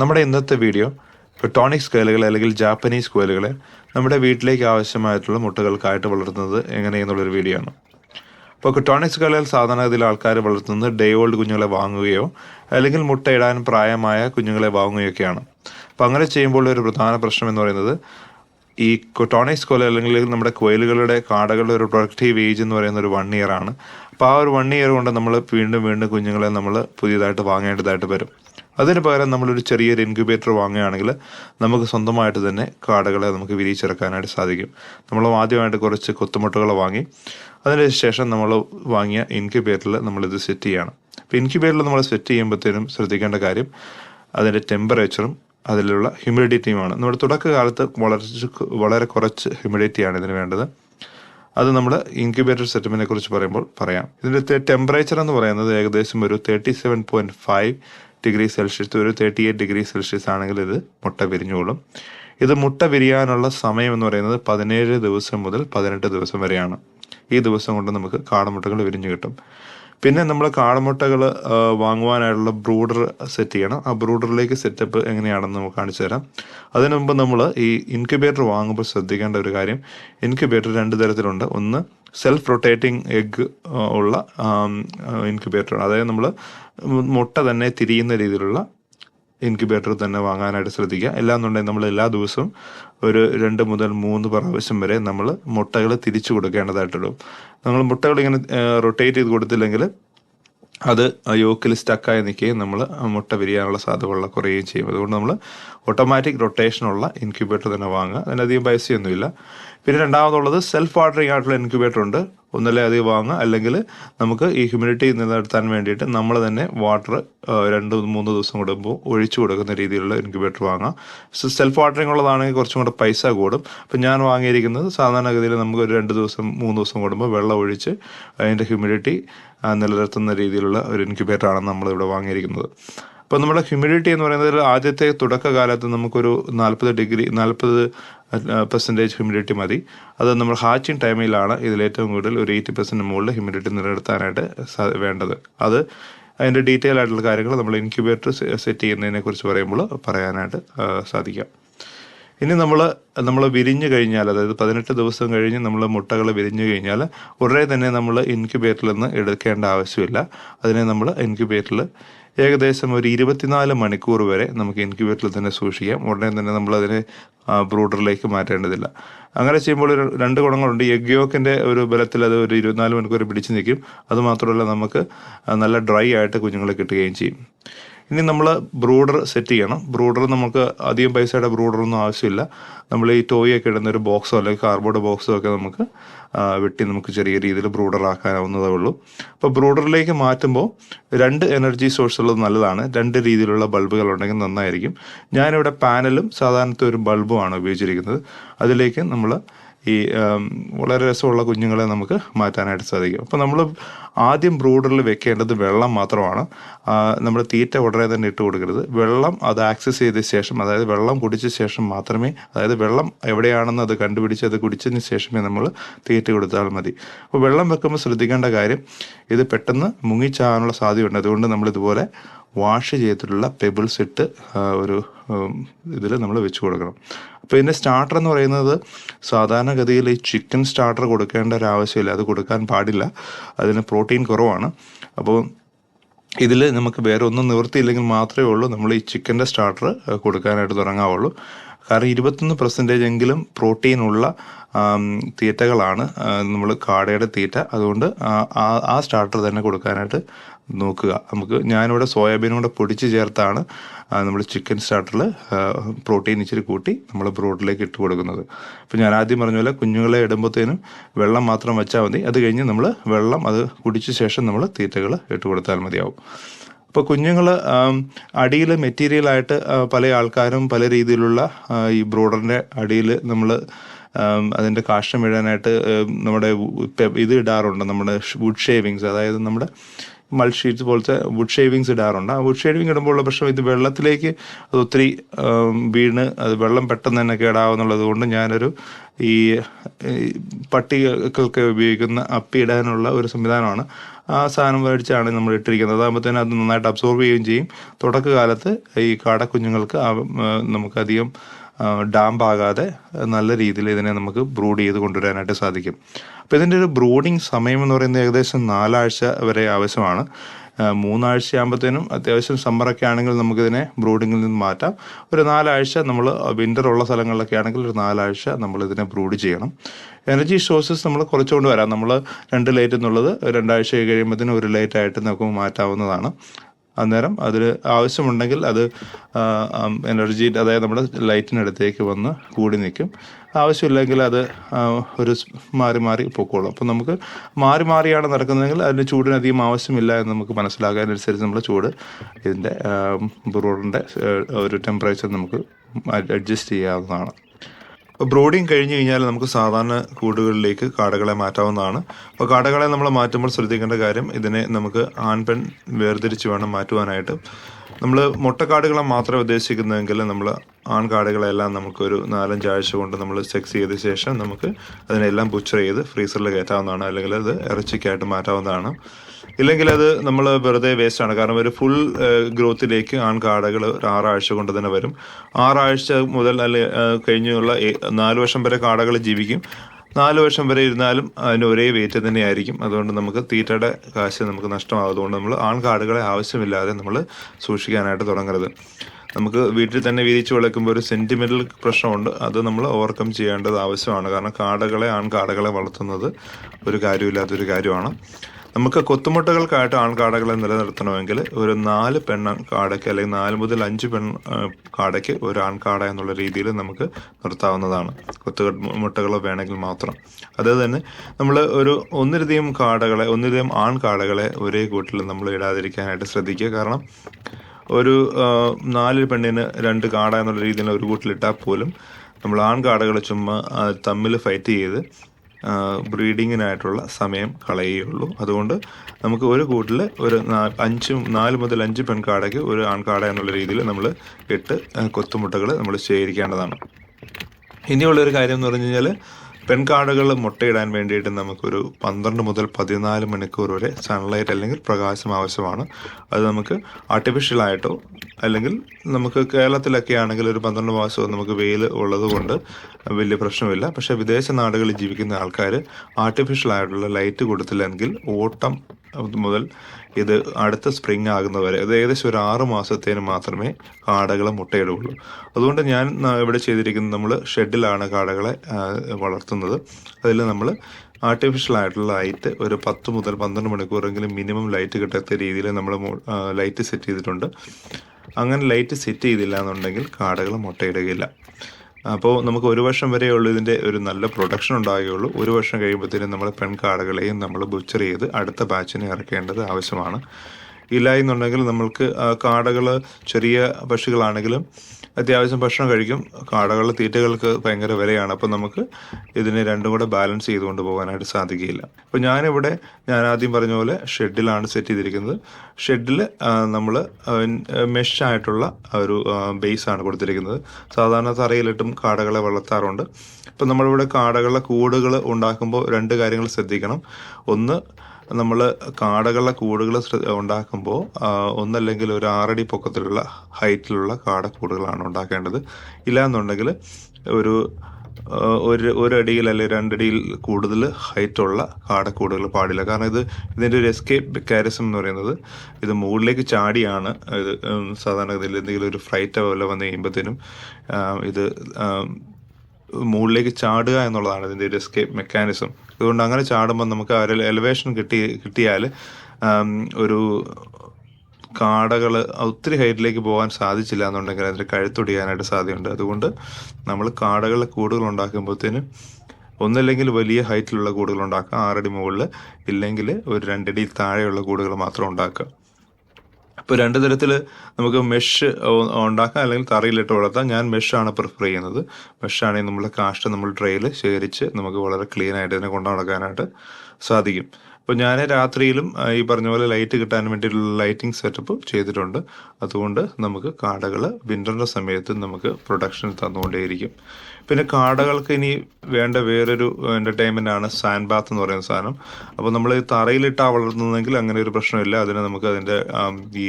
നമ്മുടെ ഇന്നത്തെ video tonic സ്കേലുകൾ അല്ലെങ്കിൽ ജാപ്പനീസ് കോയിലുകളെ നമ്മുടെ വീട്ടിലേക്ക് ആവശ്യമായിട്ടുള്ള മുട്ടകൾക്കായിട്ട് വളർത്തുന്നത് എങ്ങനെയെന്നുള്ളൊരു വീഡിയോ ആണ്. അപ്പോൾ ടോണിക്സ് സ്കേലുകൾ സാധാരണഗതിയിൽ ആൾക്കാർ വളർത്തുന്നത് ഡേ ഓൾഡ് കുഞ്ഞുങ്ങളെ വാങ്ങുകയോ അല്ലെങ്കിൽ മുട്ടയിടാൻ പ്രായമായ കുഞ്ഞുങ്ങളെ വാങ്ങുകയൊക്കെയാണ്. അപ്പോൾ അങ്ങനെ ചെയ്യുമ്പോൾ ഒരു പ്രധാന പ്രശ്നം എന്ന് പറയുന്നത് ഈ ടോണിക്സ് കോല അല്ലെങ്കിൽ നമ്മുടെ കോയിലുകളുടെ കാടകളുടെ ഒരു പ്രൊഡക്റ്റീവ് ഏജ് എന്ന് പറയുന്ന ഒരു വൺ ഇയർ ആണ്. അപ്പോൾ ആ ഒരു വൺ ഇയർ കൊണ്ട് നമ്മൾ വീണ്ടും വീണ്ടും കുഞ്ഞുങ്ങളെ നമ്മൾ പുതിയതായിട്ട് വാങ്ങേണ്ടതായിട്ട് വരും. അതിന് പകരം നമ്മളൊരു ചെറിയൊരു ഇൻക്യുബേറ്റർ വാങ്ങുകയാണെങ്കിൽ നമുക്ക് സ്വന്തമായിട്ട് തന്നെ കാടുകളെ നമുക്ക് വിരിയിച്ചിറക്കാനായിട്ട് സാധിക്കും. നമ്മൾ ആദ്യമായിട്ട് കുറച്ച് കൊത്തുമുട്ടകൾ വാങ്ങി അതിന് ശേഷം നമ്മൾ വാങ്ങിയ ഇൻക്യുബേറ്ററിൽ നമ്മളിത് സെറ്റ് ചെയ്യണം. അപ്പോൾ ഇൻക്യുബേറ്ററിൽ നമ്മൾ സെറ്റ് ചെയ്യുമ്പോഴത്തേനും ശ്രദ്ധിക്കേണ്ട കാര്യം അതിന്റെ ടെമ്പറേച്ചറും അതിലുള്ള ഹ്യൂമിഡിറ്റിയുമാണ് നമ്മുടെ തുടക്കകാലത്ത് വളരെ വളരെ കുറച്ച് ഹ്യൂമിഡിറ്റിയാണ് ഇതിന് വേണ്ടത്. അത് നമ്മൾ ഇൻക്യുബേറ്റർ സെറ്റപ്പിനെ കുറിച്ച് പറയുമ്പോൾ പറയാം. ഇതിന്റെ ടെമ്പറേച്ചർ എന്ന് പറയുന്നത് ഏകദേശം ഒരു thirty seven point five degree Celsius ഒരു തേർട്ടി എയ്റ്റ് ഡിഗ്രി സെൽഷ്യസ് ആണെങ്കിൽ ഇത് മുട്ട വിരിഞ്ഞോളും. ഇത് മുട്ട വിരിയാനുള്ള സമയം എന്ന് പറയുന്നത് പതിനേഴ് ദിവസം മുതൽ പതിനെട്ട് ദിവസം വരെയാണ്. ഈ ദിവസം കൊണ്ട് നമുക്ക് കാടമുട്ടകൾ വിരിഞ്ഞു കിട്ടും. പിന്നെ നമ്മൾ കാടമുട്ടകൾ വാങ്ങുവാനായിട്ടുള്ള ബ്രൂഡർ സെറ്റ് ചെയ്യണം. ആ ബ്രൂഡറിലേക്ക് സെറ്റപ്പ് എങ്ങനെയാണെന്ന് നമുക്ക് കാണിച്ചു തരാം. അതിനു മുമ്പ് നമ്മൾ ഈ ഇൻക്യുബേറ്റർ വാങ്ങുമ്പോൾ ശ്രദ്ധിക്കേണ്ട ഒരു കാര്യം ഇൻക്യുബേറ്റർ രണ്ട് തരത്തിലുണ്ട്. ഒന്ന് സെൽഫ് റൊട്ടേറ്റിംഗ് എഗ് ഉള്ള ഇൻക്യുബേറ്റർ അതായത് നമ്മൾ മുട്ട തന്നെ തിരിയുന്ന രീതിയിലുള്ള ഇൻക്യുബേറ്റർ തന്നെ വാങ്ങാനായിട്ട് ശ്രദ്ധിക്കുക. എല്ലാന്നുണ്ടെങ്കിൽ നമ്മൾ എല്ലാ ദിവസവും ഒരു രണ്ട് മുതൽ മൂന്ന് പ്രാവശ്യം വരെ നമ്മൾ മുട്ടകൾ തിരിച്ചു കൊടുക്കേണ്ടതായിട്ടുള്ളൂ. നമ്മൾ മുട്ടകൾ ഇങ്ങനെ റൊട്ടേറ്റ് ചെയ്ത് കൊടുത്തില്ലെങ്കിൽ അത് യോക്കിൽ സ്റ്റക്കായി നിൽക്കുകയും നമ്മൾ മുട്ട വിരിയാനുള്ള സാധ്യതയുള്ള കുറയുകയും ചെയ്യും. അതുകൊണ്ട് നമ്മൾ ഓട്ടോമാറ്റിക് റൊട്ടേഷനുള്ള ഇൻക്യുബേറ്റർ തന്നെ വാങ്ങുക. അതിനധികം പൈസയൊന്നുമില്ല. പിന്നെ രണ്ടാമതുള്ളത് സെൽഫ് വാട്ടറിംഗ് ആയിട്ടുള്ള ഇൻക്യുബേറ്റർ ഉണ്ട്. ഒന്നല്ലേ അധികം വാങ്ങുക. അല്ലെങ്കിൽ നമുക്ക് ഈ ഹ്യൂമിഡിറ്റി നിലനിർത്താൻ വേണ്ടിയിട്ട് നമ്മൾ തന്നെ വാട്ടർ രണ്ട് മൂന്ന് ദിവസം കൂടുമ്പോൾ ഒഴിച്ചു കൊടുക്കുന്ന രീതിയിലുള്ള ഇൻക്യുബേറ്റർ വാങ്ങാം സെൽഫ് വാട്ടറിംഗ് ഉള്ളതാണെങ്കിൽ കുറച്ചും കൂടെ പൈസ കൂടും. അപ്പം ഞാൻ വാങ്ങിയിരിക്കുന്നത് സാധാരണഗതിയിൽ നമുക്ക് ഒരു രണ്ട് ദിവസം മൂന്ന് ദിവസം കൂടുമ്പോൾ വെള്ളം ഒഴിച്ച് അതിന്റെ ഹ്യൂമിഡിറ്റി നിലനിർത്തുന്ന രീതിയിലുള്ള ഒരു ഇൻക്യുബേറ്ററാണ് നമ്മളിവിടെ വാങ്ങിയിരിക്കുന്നത്. അപ്പോൾ നമ്മുടെ ഹ്യൂമിഡിറ്റി എന്ന് പറയുന്നത് ആദ്യത്തെ തുടക്കകാലത്ത് നമുക്കൊരു നാൽപ്പത് ഡിഗ്രി നാൽപ്പത് പെർസെന്റേജ് ഹ്യൂമിഡിറ്റി മതി. അത് നമ്മൾ ഹാച്ചിങ് ടൈമിലാണ് ഇതിലേറ്റവും കൂടുതൽ ഒരു എയ്റ്റി പെർസെന്റ് മുകളിൽ ഹ്യൂമിഡിറ്റി നിലനിർത്താനായിട്ട് വേണ്ടത്. അത് അതിന്റെ ഡീറ്റെയിൽ ആയിട്ടുള്ള കാര്യങ്ങൾ നമ്മൾ ഇൻക്യുബേറ്റർ സെറ്റ് ചെയ്യുന്നതിനെക്കുറിച്ച് പറയുമ്പോൾ പറയാനായിട്ട് സാധിക്കാം. ഇനി നമ്മൾ നമ്മൾ വിരിഞ്ഞു കഴിഞ്ഞാൽ അതായത് പതിനെട്ട് ദിവസം കഴിഞ്ഞ് നമ്മൾ മുട്ടകൾ വിരിഞ്ഞു കഴിഞ്ഞാൽ ഉടനെ തന്നെ നമ്മൾ ഇൻക്യുബേറ്ററിൽ നിന്ന് എടുക്കേണ്ട ആവശ്യമില്ല. അതിനെ നമ്മൾ ഇൻക്യുബേറ്ററിൽ ഏകദേശം ഒരു ഇരുപത്തിനാല് മണിക്കൂർ വരെ നമുക്ക് ഇൻക്യുബേറ്ററിൽ തന്നെ സൂക്ഷിക്കാം. ഉടനെ തന്നെ നമ്മൾ അതിനെ ബ്രൂഡറിലേക്ക് മാറ്റേണ്ടതില്ല. അങ്ങനെ ചെയ്യുമ്പോൾ ഒരു രണ്ട് ഗുണങ്ങളുണ്ട്. എഗ് യോക്കിന്റെ ഒരു ബലത്തിൽ അത് ഒരു ഇരുപത്തിനാല് മണിക്കൂർ പിടിച്ചു നിൽക്കും. അതുമാത്രമല്ല നമുക്ക് നല്ല ഡ്രൈ ആയിട്ട് കുഞ്ഞുങ്ങളെ കിട്ടുകയും ചെയ്യും. ഇനി നമ്മൾ ബ്രൂഡർ സെറ്റ് ചെയ്യണം. ബ്രൂഡർ നമുക്ക് അധികം പൈസയുടെ ബ്രൂഡറൊന്നും ആവശ്യമില്ല. നമ്മൾ ഈ ടോയൊക്കെ ഇടുന്ന ഒരു ബോക്സോ അല്ലെങ്കിൽ കാർബോർഡ് ബോക്സോ ഒക്കെ നമുക്ക് വെട്ടി നമുക്ക് ചെറിയ രീതിയിൽ ബ്രൂഡർ ആക്കാനാവുന്നതേ ഉള്ളൂ. അപ്പോൾ ബ്രൂഡറിലേക്ക് മാറ്റുമ്പോൾ രണ്ട് എനർജി സോഴ്സ് ഉള്ളത് നല്ലതാണ്. രണ്ട് രീതിയിലുള്ള ബൾബുകൾ ഉണ്ടെങ്കിൽ നന്നായിരിക്കും. ഞാനിവിടെ പാനലും സാധാരണത്തെ ഒരു ബൾബുമാണ് ഉപയോഗിച്ചിരിക്കുന്നത്. അതിലേക്ക് നമ്മൾ ഈ വളരെ രസമുള്ള കുഞ്ഞുങ്ങളെ നമുക്ക് മാറ്റാനായിട്ട് സാധിക്കും. അപ്പോൾ നമ്മൾ ആദ്യം ബ്രൂഡറിൽ വെക്കേണ്ടത് വെള്ളം മാത്രമാണ്. നമ്മൾ തീറ്റ ഉടനെ തന്നെ ഇട്ട് കൊടുക്കരുത്. വെള്ളം അത് ആക്സസ് ചെയ്ത ശേഷം അതായത് വെള്ളം കുടിച്ച ശേഷം മാത്രമേ അതായത് വെള്ളം എവിടെയാണെന്ന് അത് കണ്ടുപിടിച്ച് അത് കുടിച്ചതിന് ശേഷമേ നമ്മൾ തീറ്റ കൊടുത്താൽ മതി. അപ്പോൾ വെള്ളം വെക്കുമ്പോൾ ശ്രദ്ധിക്കേണ്ട കാര്യം ഇത് പെട്ടെന്ന് മുങ്ങിച്ചാകാനുള്ള സാധ്യതയുണ്ട്. അതുകൊണ്ട് നമ്മൾ ഇതുപോലെ വാഷ് ചെയ്തിട്ടുള്ള പെബിൾസ് ഇട്ട് ഒരു ഇതിൽ നമ്മൾ വെച്ച് കൊടുക്കണം. അപ്പോൾ ഇതിന്റെ സ്റ്റാർട്ടർ എന്ന് പറയുന്നത് സാധാരണഗതിയിൽ ഈ ചിക്കൻ സ്റ്റാർട്ടർ കൊടുക്കേണ്ട ഒരു ആവശ്യമില്ല. അത് കൊടുക്കാൻ പാടില്ല. അതിന് പ്രോട്ടീൻ കുറവാണ്. അപ്പോൾ ഇതിൽ നമുക്ക് വേറെ ഒന്നും നിവൃത്തിയില്ലെങ്കിൽ മാത്രമേ ഉള്ളൂ. നമ്മൾ ഈ ചിക്കന്റെ സ്റ്റാർട്ടർ കൊടുക്കാനായിട്ട് തുടങ്ങാവുള്ളൂ. കാരണം ഇരുപത്തൊന്ന് പെർസെന്റേജ് എങ്കിലും പ്രോട്ടീൻ ഉള്ള തീറ്റകളാണ് നമ്മൾ കാടയുടെ തീറ്റ. അതുകൊണ്ട് ആ സ്റ്റാർട്ടർ തന്നെ കൊടുക്കാനായിട്ട് നോക്കുക. നമുക്ക് ഞാനിവിടെ സോയാബീൻ കൂടെ പൊടിച്ച് ചേർത്താണ് നമ്മൾ ചിക്കൻ സ്റ്റാർട്ടറിൽ പ്രോട്ടീൻ ഇച്ചിരി കൂട്ടി നമ്മൾ ബ്രോഡിലേക്ക് ഇട്ട് കൊടുക്കുന്നത്. അപ്പോൾ ഞാൻ ആദ്യം പറഞ്ഞ പോലെ കുഞ്ഞുങ്ങളെ ഇടുമ്പോഴത്തേനും വെള്ളം മാത്രം വെച്ചാൽ മതി. അത് കഴിഞ്ഞ് നമ്മൾ വെള്ളം അത് കുടിച്ച ശേഷം നമ്മൾ തീറ്റകൾ ഇട്ട് കൊടുത്താൽ മതിയാവും. ഇപ്പോൾ കുഞ്ഞുങ്ങൾ അടിയിൽ മെറ്റീരിയലായിട്ട് പല ആൾക്കാരും പല രീതിയിലുള്ള ഈ ബ്രോഡറിന്റെ അടിയിൽ നമ്മൾ അതിന്റെ കാഷ്ടം ഇടാനായിട്ട് നമ്മുടെ ഇത് ഇടാറുണ്ട്. നമ്മുടെ വുഡ് ഷേവിങ്സ് അതായത് നമ്മുടെ മൾ ഷീറ്റ്സ് പോലത്തെ വുഡ് ഷേവിങ്സ് ഇടാറുണ്ട്. ആ വുഡ് ഷേവിങ് ഇടുമ്പോൾ ഉള്ള പ്രശ്നം ഇത് വെള്ളത്തിലേക്ക് അത് ഒത്തിരി വീണ് അത് വെള്ളം പെട്ടെന്ന് തന്നെ കേടാവുന്നുള്ളത് കൊണ്ട് ഞാനൊരു ഈ പട്ടികൾക്കൊക്കെ ഉപയോഗിക്കുന്ന അപ്പി ഇടാനുള്ള ഒരു സംവിധാനമാണ്. ആ സാധനം മേടിച്ചാണ് നമ്മൾ ഇട്ടിരിക്കുന്നത്. അതാകുമ്പോഴത്തേനും അത് നന്നായിട്ട് അബ്സോർബ് ചെയ്യുകയും ചെയ്യും. തുടക്കകാലത്ത് ഈ കാടക്കുഞ്ഞുങ്ങൾക്ക് നമുക്ക് ആ, ഡാമ്പാകാതെ നല്ല രീതിയിൽ ഇതിനെ നമുക്ക് ബ്രൂഡ് ചെയ്ത് കൊണ്ടുവരാനായിട്ട് സാധിക്കും. അപ്പോൾ ഇതിന്റെ ഒരു ബ്രൂഡിങ് സമയം എന്ന് പറയുന്നത് ഏകദേശം നാലാഴ്ച വരെ ആവശ്യമാണ്. ആ, മൂന്നാഴ്ച ആകുമ്പോഴത്തേനും അത്യാവശ്യം സമ്മറൊക്കെ ആണെങ്കിൽ നമുക്കിതിനെ ബ്രൂഡിങ്ങിൽ നിന്ന് മാറ്റാം. ഒരു നാലാഴ്ച നമ്മൾ വിന്റർ ഉള്ള സ്ഥലങ്ങളിലൊക്കെ ആണെങ്കിൽ ഒരു നാലാഴ്ച നമ്മൾ ഇതിനെ ബ്രൂഡ് ചെയ്യണം. എനർജി സോഴ്സസ് നമ്മൾ കുറച്ചുകൊണ്ട് വരാം. നമ്മൾ രണ്ട് ലൈറ്റ് എന്നുള്ളത് രണ്ടാഴ്ച കഴിയുമ്പോഴത്തേനും ഒരു ലൈറ്റായിട്ട് നമുക്ക് മാറ്റാവുന്നതാണ്. അന്നേരം അതിൽ ആവശ്യമുണ്ടെങ്കിൽ അത് എനർജി അതായത് നമ്മുടെ ലൈറ്റിനടുത്തേക്ക് വന്ന് കൂടി നിൽക്കും. ആവശ്യമില്ലെങ്കിൽ അത് ഒരു മാറി മാറി പൊക്കോളും. അപ്പം നമുക്ക് മാറി മാറിയാണ് നടക്കുന്നതെങ്കിൽ അതിന് ചൂടിനധികം ആവശ്യമില്ല എന്ന് നമുക്ക് മനസ്സിലാകാനനുസരിച്ച് നമ്മൾ ചൂട് ഇതിന്റെ ബ്രോഡിന്റെ ഒരു ടെമ്പറേച്ചർ നമുക്ക് അഡ്ജസ്റ്റ് ചെയ്യാവുന്നതാണ്. ബ്രോഡിങ് കഴിഞ്ഞ് കഴിഞ്ഞാൽ നമുക്ക് സാധാരണ കൂടുകളിലേക്ക് കാടകളെ മാറ്റാവുന്നതാണ്. അപ്പോൾ കാടകളെ നമ്മൾ മാറ്റുമ്പോൾ ശ്രദ്ധിക്കേണ്ട കാര്യം ഇതിനെ നമുക്ക് ആൺപെൺ വേർതിരിച്ച് വേണം മാറ്റുവാനായിട്ട്. നമ്മൾ മുട്ടക്കാടുകളെ മാത്രം ഉദ്ദേശിക്കുന്നതെങ്കിൽ നമ്മൾ ആൺകാടുകളെല്ലാം നമുക്കൊരു നാലഞ്ചാഴ്ച കൊണ്ട് നമ്മൾ സെക്സ് ചെയ്ത ശേഷം നമുക്ക് അതിനെല്ലാം ബുച്ചർ ചെയ്ത് ഫ്രീസറിൽ കയറ്റാവുന്നതാണ്. അല്ലെങ്കിൽ അത് ഇറച്ചിക്കായിട്ട് മാറ്റാവുന്നതാണ്. ഇല്ലെങ്കിൽ അത് നമ്മൾ വെറുതെ വേസ്റ്റ് ആണ്. കാരണം ഒരു ഫുൾ ഗ്രോത്തിലേക്ക് ആൺകാടകൾ ഒരു ആറാഴ്ച കൊണ്ട് തന്നെ വരും. ആറാഴ്ച മുതൽ അല്ലെ കഴിഞ്ഞുള്ള നാല് വർഷം വരെ കാടകൾ ജീവിക്കും. നാല് വർഷം വരെ ഇരുന്നാലും അതിന് ഒരേ വെയിറ്റ് തന്നെയായിരിക്കും അതുകൊണ്ട് നമുക്ക് തീറ്റയുടെ കാശ് നമുക്ക് നഷ്ടമാകുന്നതുകൊണ്ട് നമ്മൾ ആൺകാടുകളെ ആവശ്യമില്ലാതെ നമ്മൾ സൂക്ഷിക്കാനായിട്ട് തുടങ്ങരുത്. നമുക്ക് വീട്ടിൽ തന്നെ വിരിച്ചു വളർത്തുമ്പോൾ ഒരു സെന്റിമെന്റൽ പ്രശ്നമുണ്ട്. അത് നമ്മൾ ഓവർകം ചെയ്യേണ്ടത് ആവശ്യമാണ്. കാരണം കാടകളെ ആൺകാടകളെ വളർത്തുന്നത് ഒരു കാര്യമില്ലാത്തൊരു കാര്യമാണ്. നമുക്ക് കൊത്തുമുട്ടകൾക്കായിട്ട് ആൺകാടകളെ നിലനിർത്തണമെങ്കിൽ ഒരു നാല് പെണ്ണ കാടയ്ക്ക് അല്ലെങ്കിൽ നാല് മുതൽ അഞ്ച് പെൺ കാടയ്ക്ക് ഒരു ആൺകാട എന്നുള്ള രീതിയിൽ നമുക്ക് നിർത്താവുന്നതാണ്. കൊത്തു മുട്ടകൾ വേണമെങ്കിൽ മാത്രം. അത് തന്നെ നമ്മൾ ഒരു ഒന്നിലധികം കാടകളെ ഒന്നിലധികം ആൺകാടകളെ ഒരേ കൂട്ടിൽ നമ്മൾ ഇടാതിരിക്കാനായിട്ട് ശ്രദ്ധിക്കുക. കാരണം ഒരു നാല് പെണ്ണിന് രണ്ട് കാട എന്നുള്ള രീതിയിൽ ഒരു കൂട്ടിലിട്ടാൽ പോലും നമ്മൾ ആൺകാടകൾ ചുമ്മാ തമ്മിൽ ഫൈറ്റ് ചെയ്ത് ബ്രീഡിങ്ങിനായിട്ടുള്ള സമയം കളയുകയുള്ളൂ. അതുകൊണ്ട് നമുക്ക് ഒരു കൂട്ടിൽ ഒരു അഞ്ച് നാല് മുതൽ അഞ്ച് പെൺകാടയ്ക്ക് ഒരു ആൺകാട എന്നുള്ള രീതിയിൽ നമ്മൾ ഇട്ട് കൊത്തുമുട്ടകൾ നമ്മൾ ശേഖരിക്കേണ്ടതാണ്. ഇനിയുള്ളൊരു കാര്യം എന്ന് പറഞ്ഞു കഴിഞ്ഞാൽ പെൺകാടകൾ മുട്ടയിടാൻ വേണ്ടിയിട്ട് നമുക്കൊരു പന്ത്രണ്ട് മുതൽ പതിനാല് മണിക്കൂർ വരെ സൺലൈറ്റ് അല്ലെങ്കിൽ പ്രകാശം ആവശ്യമാണ്. അത് നമുക്ക് ആർട്ടിഫിഷ്യലായിട്ടോ അല്ലെങ്കിൽ നമുക്ക് കേരളത്തിലൊക്കെ ആണെങ്കിൽ ഒരു പന്ത്രണ്ട് മാസം നമുക്ക് വെയിൽ ഉള്ളത് കൊണ്ട് വലിയ പ്രശ്നമില്ല. പക്ഷേ വിദേശ നാടുകളിൽ ജീവിക്കുന്ന ആൾക്കാർ ആർട്ടിഫിഷ്യൽ ആയിട്ടുള്ള ലൈറ്റ് കൊടുത്തില്ലെങ്കിൽ ഓട്ടം മുതൽ ഇത് അടുത്ത സ്പ്രിങ് ആകുന്നവരെ അത് ഏകദേശം ഒരു ആറ് മാസത്തേന് മാത്രമേ കാടകളെ മുട്ടയിടുകയുള്ളൂ. അതുകൊണ്ട് ഞാൻ ഇവിടെ ചെയ്തിരിക്കുന്നത് നമ്മൾ ഷെഡിലാണ് കാടകളെ വളർത്തുന്നത്. അതിൽ നമ്മൾ ആർട്ടിഫിഷ്യൽ ആയിട്ടുള്ള ലൈറ്റ് ഒരു പത്ത് മുതൽ പന്ത്രണ്ട് മണിക്കൂറെങ്കിലും മിനിമം ലൈറ്റ് കിട്ടാത്ത രീതിയിൽ നമ്മൾ ലൈറ്റ് സെറ്റ് ചെയ്തിട്ടുണ്ട്. അങ്ങനെ ലൈറ്റ് സെറ്റ് ചെയ്തില്ല എന്നുണ്ടെങ്കിൽ കാടകൾ മുട്ടയിടുകയില്ല. അപ്പോൾ നമുക്ക് ഒരു വർഷം വരെ ഉള്ളൂ ഇതിന്റെ ഒരു നല്ല പ്രൊഡക്ഷൻ ഉണ്ടാകുകയുള്ളൂ ഒരു വർഷം കഴിയുമ്പോഴത്തേനും നമ്മൾ പെൺകാടകളെയും നമ്മൾ ബുച്ചർ ചെയ്ത് അടുത്ത ബാച്ചിനെ ഇറക്കേണ്ടത് ആവശ്യമാണ്. ഇല്ല എന്നുണ്ടെങ്കിൽ നമ്മൾക്ക് കാടകൾ ചെറിയ പക്ഷികളാണെങ്കിലും അത്യാവശ്യം ഭക്ഷണം കഴിക്കും. കാടകളുടെ തീറ്റകൾക്ക് ഭയങ്കര വിലയാണ്. അപ്പോൾ നമുക്ക് ഇതിനെ രണ്ടും കൂടെ ബാലൻസ് ചെയ്തുകൊണ്ട് പോകാനായിട്ട് സാധിക്കുകയില്ല. അപ്പോൾ ഞാനിവിടെ ഞാൻ ആദ്യം പറഞ്ഞ പോലെ ഷെഡിലാണ് സെറ്റ് ചെയ്തിരിക്കുന്നത്. ഷെഡിൽ നമ്മൾ മെഷായിട്ടുള്ള ഒരു ബേസാണ് കൊടുത്തിരിക്കുന്നത്. സാധാരണ തറയിലിട്ടും കാടകളെ വളർത്താറുണ്ട്. ഇപ്പം നമ്മളിവിടെ കാടകളെ കൂടുകൾ ഉണ്ടാക്കുമ്പോൾ രണ്ട് കാര്യങ്ങൾ ശ്രദ്ധിക്കണം. ഒന്ന് നമ്മൾ കാടകളുടെ കൂടുകൾ ഉണ്ടാക്കുമ്പോൾ ഒന്നല്ലെങ്കിൽ ഒരു ആറടി പൊക്കത്തിലുള്ള ഹൈറ്റിലുള്ള കാടക്കൂടുകളാണ് ഉണ്ടാക്കേണ്ടത്. ഇല്ലാന്നുണ്ടെങ്കിൽ ഒരു ഒരു ഒരു ഒരടിയിൽ അല്ലെങ്കിൽ രണ്ടടിയിൽ കൂടുതൽ ഹൈറ്റുള്ള കാടക്കൂടുകൾ പാടില്ല. കാരണം ഇത് ഇതിന്റെ ഒരു എസ്കേപ്പ് മെക്കാനിസം എന്ന് പറയുന്നത് ഇത് മുകളിലേക്ക് ചാടിയാണ്. ഇത് സാധാരണ ഇതിൽ എന്തെങ്കിലും ഒരു ഫ്ലൈറ്റ് പോലെ വന്ന് കഴിയുമ്പോഴത്തേനും ഇത് മുകളിലേക്ക് ചാടുക എന്നുള്ളതാണ് ഇതിന്റെ ഒരു എസ്കേപ്പ് മെക്കാനിസം അതുകൊണ്ട് അങ്ങനെ ചാടുമ്പോൾ നമുക്ക് ആ ഒരു എലിവേഷൻ കിട്ടി കിട്ടിയാൽ ഒരു കാടകൾ ഒത്തിരി ഹൈറ്റിലേക്ക് പോകാൻ സാധിച്ചില്ല എന്നുണ്ടെങ്കിൽ അതിന്റെ കഴുത്തൊടിയാനായിട്ട് സാധ്യതയുണ്ട്. അതുകൊണ്ട് നമ്മൾ കാടകളെ കൂടുകൾ ഉണ്ടാക്കുമ്പോഴത്തേനും ഒന്നില്ലെങ്കിൽ വലിയ ഹൈറ്റിലുള്ള കൂടുകൾ ഉണ്ടാക്കുക ആറടി മുകളിൽ ഇല്ലെങ്കിൽ ഒരു രണ്ടടി താഴെയുള്ള കൂടുകൾ മാത്രം ഉണ്ടാക്കുക. ഇപ്പോൾ രണ്ട് തരത്തിൽ നമുക്ക് മെഷ് ഉണ്ടാക്കാം അല്ലെങ്കിൽ തറയിലിട്ട് വളർത്താം. ഞാൻ മെഷാണ് പ്രിഫർ ചെയ്യുന്നത്. മെഷാണെങ്കിൽ നമ്മുടെ കാഷ്ട നമ്മൾ ട്രെയിൽ ശേഖരിച്ച് നമുക്ക് വളരെ ക്ലീൻ ആയിട്ട് ഇതിനെ കൊണ്ടു നടക്കാനായിട്ട് സാധിക്കും. അപ്പോൾ ഞാൻ രാത്രിയിലും ഈ പറഞ്ഞ പോലെ ലൈറ്റ് കിട്ടാൻ വേണ്ടിയിട്ടുള്ള ലൈറ്റിംഗ് സെറ്റപ്പ് ചെയ്തിട്ടുണ്ട്. അതുകൊണ്ട് നമുക്ക് കാടകൾ വിന്ററിന്റെ സമയത്ത് നമുക്ക് പ്രൊഡക്ഷൻ തന്നുകൊണ്ടേയിരിക്കും. പിന്നെ കാടകൾക്ക് ഇനി വേണ്ട വേറൊരു എന്റർടൈൻമെന്റ് ആണ് സാൻഡ് ബാത്ത് എന്ന് പറയുന്ന സാധനം. അപ്പോൾ നമ്മൾ തറയിലിട്ടാ വളർത്തുന്നതെങ്കിൽ അങ്ങനെ ഒരു പ്രശ്നമില്ല. അതിന് നമുക്ക് അതിന്റെ ഈ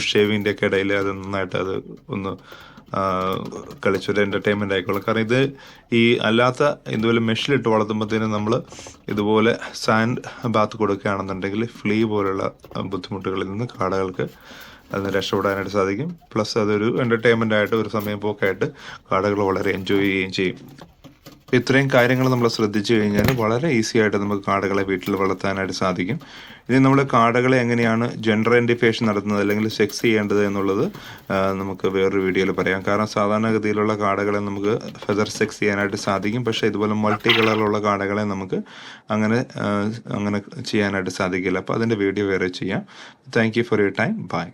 ഉഷേവിന്റെയൊക്കെ ഇടയിൽ അത് നന്നായിട്ട് അത് ഒന്ന് കളിച്ചൊരു എന്റർടൈൻമെന്റ് ആയിക്കോളും. കാരണം ഇത് ഈ അല്ലാത്ത ഇതുപോലെ മെഷിലിട്ട് വളർത്തുമ്പോഴത്തേനും നമ്മൾ ഇതുപോലെ സാൻഡ് ബാത്ത് കൊടുക്കുകയാണെന്നുണ്ടെങ്കിൽ ഫ്ലീ പോലുള്ള ബുദ്ധിമുട്ടുകളിൽ നിന്ന് കാടകൾക്ക് അതിന് രക്ഷപ്പെടാനായിട്ട് സാധിക്കും. പ്ലസ് അതൊരു എന്റർടൈൻമെന്റ് ആയിട്ട് ഒരു സമയം പോക്കായിട്ട് കാടകൾ വളരെ എൻജോയ് ചെയ്യുകയും ചെയ്യും. ഇത്രയും കാര്യങ്ങൾ നമ്മൾ ശ്രദ്ധിച്ചു കഴിഞ്ഞാൽ വളരെ ഈസി ആയിട്ട് നമുക്ക് കാടകളെ വീട്ടിൽ വളർത്താനായിട്ട് സാധിക്കും. ഇനി നമ്മൾ കാടകളെ എങ്ങനെയാണ് ജെൻഡർ ഐഡന്റിഫിക്കേഷൻ നടത്തുന്നത് അല്ലെങ്കിൽ സെക്സ് ചെയ്യേണ്ടത് എന്നുള്ളത് നമുക്ക് വേറൊരു വീഡിയോയിൽ പറയാം. കാരണം സാധാരണഗതിയിലുള്ള കാടകളെ നമുക്ക് ഫെദർ സെക്സ് ചെയ്യാനായിട്ട് സാധിക്കും. പക്ഷേ ഇതുപോലെ മൾട്ടി കളറിലുള്ള കാടകളെ നമുക്ക് അങ്ങനെ അങ്ങനെ ചെയ്യാനായിട്ട് സാധിക്കില്ല. അപ്പോൾ അതിന്റെ വീഡിയോ വേറെ ചെയ്യാം. Thank for your time bye